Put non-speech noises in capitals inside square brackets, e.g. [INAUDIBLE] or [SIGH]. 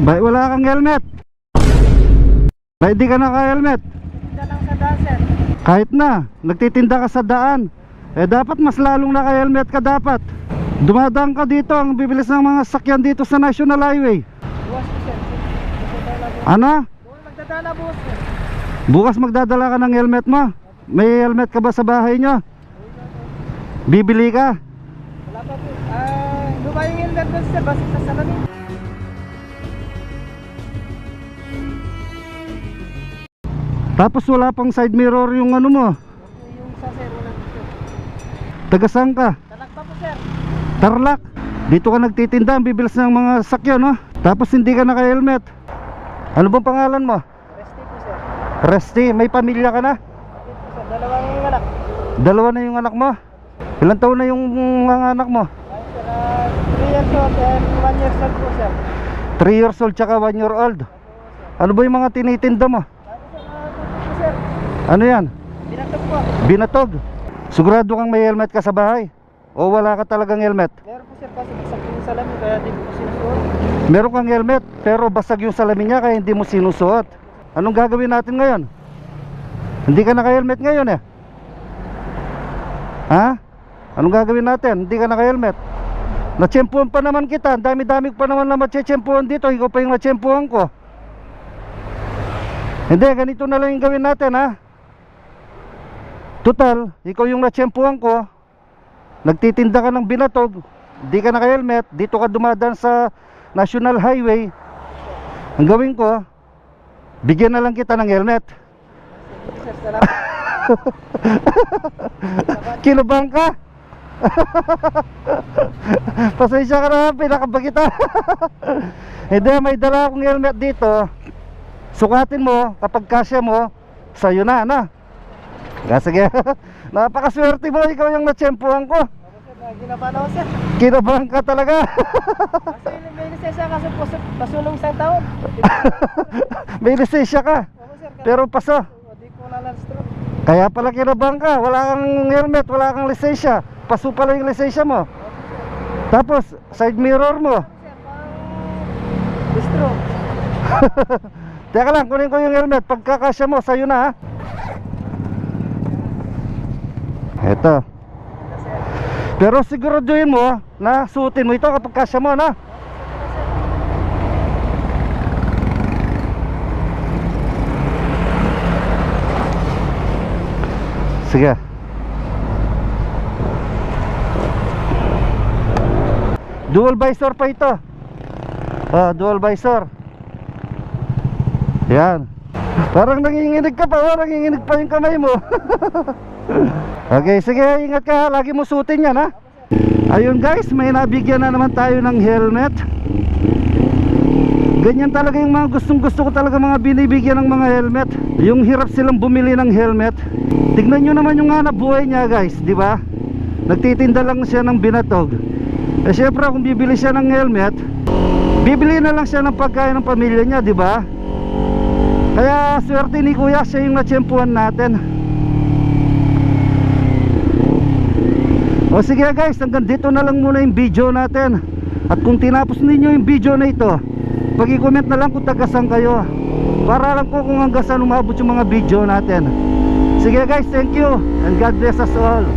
Bay, wala kang helmet. Bay, di ka naka-helmet. Tinda lang sa daan, sir. Kahit na, nagtitinda ka sa daan. Eh dapat mas lalong naka-helmet ka dapat. Dumadaan ka dito, ang bibilis ng mga sakyan dito sa National Highway. Buwas po, sir. Ano? Buwan magdadala, buwas, sir. Bukas magdadala ka ng helmet mo. May helmet ka ba sa bahay nyo? Bibili ka? Wala pa po. Ah, lupa yung helmet doon, sir. Basta sa salamin. Tapos wala pang side mirror yung ano mo. Yung sa sir, wala po, sir. Ka? Talak pa po, sir. Tarlac. Dito ka nagtitinda, ang bibilis ng mga sakyan, no? Tapos hindi ka naka-helmet. Ano bang pangalan mo? Resty po, sir. Resty, may pamilya ka na? Po, sir. Dalawang anak. Dalawa na yung anak mo? Ilan taon na yung mga anak mo? Ay, sir. ah, 3 years old and 1 years old po, sir. 3 years old tsaka 1 year old. Ano ba yung mga tinitinda mo? Tapos, sir, ah, tubig po, sir. Ano yan? Binatog po. Binatog. Sigurado kang may helmet ka sa bahay? O wala ka talagang helmet? Meron po, sir. Kasi bagsak yung salamin. Kaya di ko sinusuot. Meron kang helmet pero basag yung salamin niya kaya hindi mo sinusuot. Anong gagawin natin ngayon? Hindi ka naka-helmet ngayon eh. Ha? Anong gagawin natin? Hindi ka naka-helmet. Natsyempuhan pa naman kita. Ang dami-dami pa naman na matsyempuhan dito. Ikaw pa yung natsyempuhan ko. Hindi, ganito na lang yung gawin natin ha. Total, ikaw yung natsyempuhan ko. Nagtitinda ka ng binatog. Hindi ka naka-helmet. Dito ka dumadaan sa National Highway. Ang gawin ko, bigyan na lang kita ng helmet. [LAUGHS] Kinabang ka? [LAUGHS] Pasensya ka na, pinakaba kita. [LAUGHS] Hindi, may dala akong helmet dito. Sukatin mo, kapag kasya mo, sa'yo na, na. Ah, Sige, [LAUGHS] napakaswerte mo, ikaw yung natsyempuhan ko. Ah, Ginabahan ako, sir. Kinabahan ka talaga. Kasi may lisensya sir. Pasulong isang taon. [LAUGHS] may lisensya ka, sir. kasi- pero paso. O, Di ko nalalstro. Kaya pala kinabahan ka, wala kang helmet, wala kang lisensya. Paso pala yung lisensya mo. Tapos, side mirror mo. Distro. [LAUGHS] Teka lang, kunin ko yung helmet. Pagkakasya mo, sa'yo na ha. Eto. Pero siguraduhin mo na suotin mo ito kapag kasya mo na. Sige. Dual visor pa ito. Ah, dual visor. Yan. Parang nanginginig ka pa, parang nanginginig pa yung kamay mo. [LAUGHS] okay, sige, ingat ka. Lagi mo suotin yan, ha? Ayun guys, may nabigyan na naman tayo ng helmet. Ganyan talaga yung mga gustong gusto ko talaga mga binibigyan ng mga helmet. Yung hirap silang bumili ng helmet. Tignan nyo naman yung hanap buhay niya guys, di ba? Nagtitinda lang siya ng binatog. Eh syempre kung bibili siya ng helmet, bibili na lang siya ng pagkain ng pamilya niya, di ba? Kaya swerte ni Kuya siya yung natsyempuhan natin. O sige guys, hanggang dito na lang muna yung video natin. At kung tinapos ninyo yung video na ito, pag-comment na lang kung tagasan kayo. Para alam ko kung hanggang saan umabot yung mga video natin. Sige guys, thank you and God bless us all.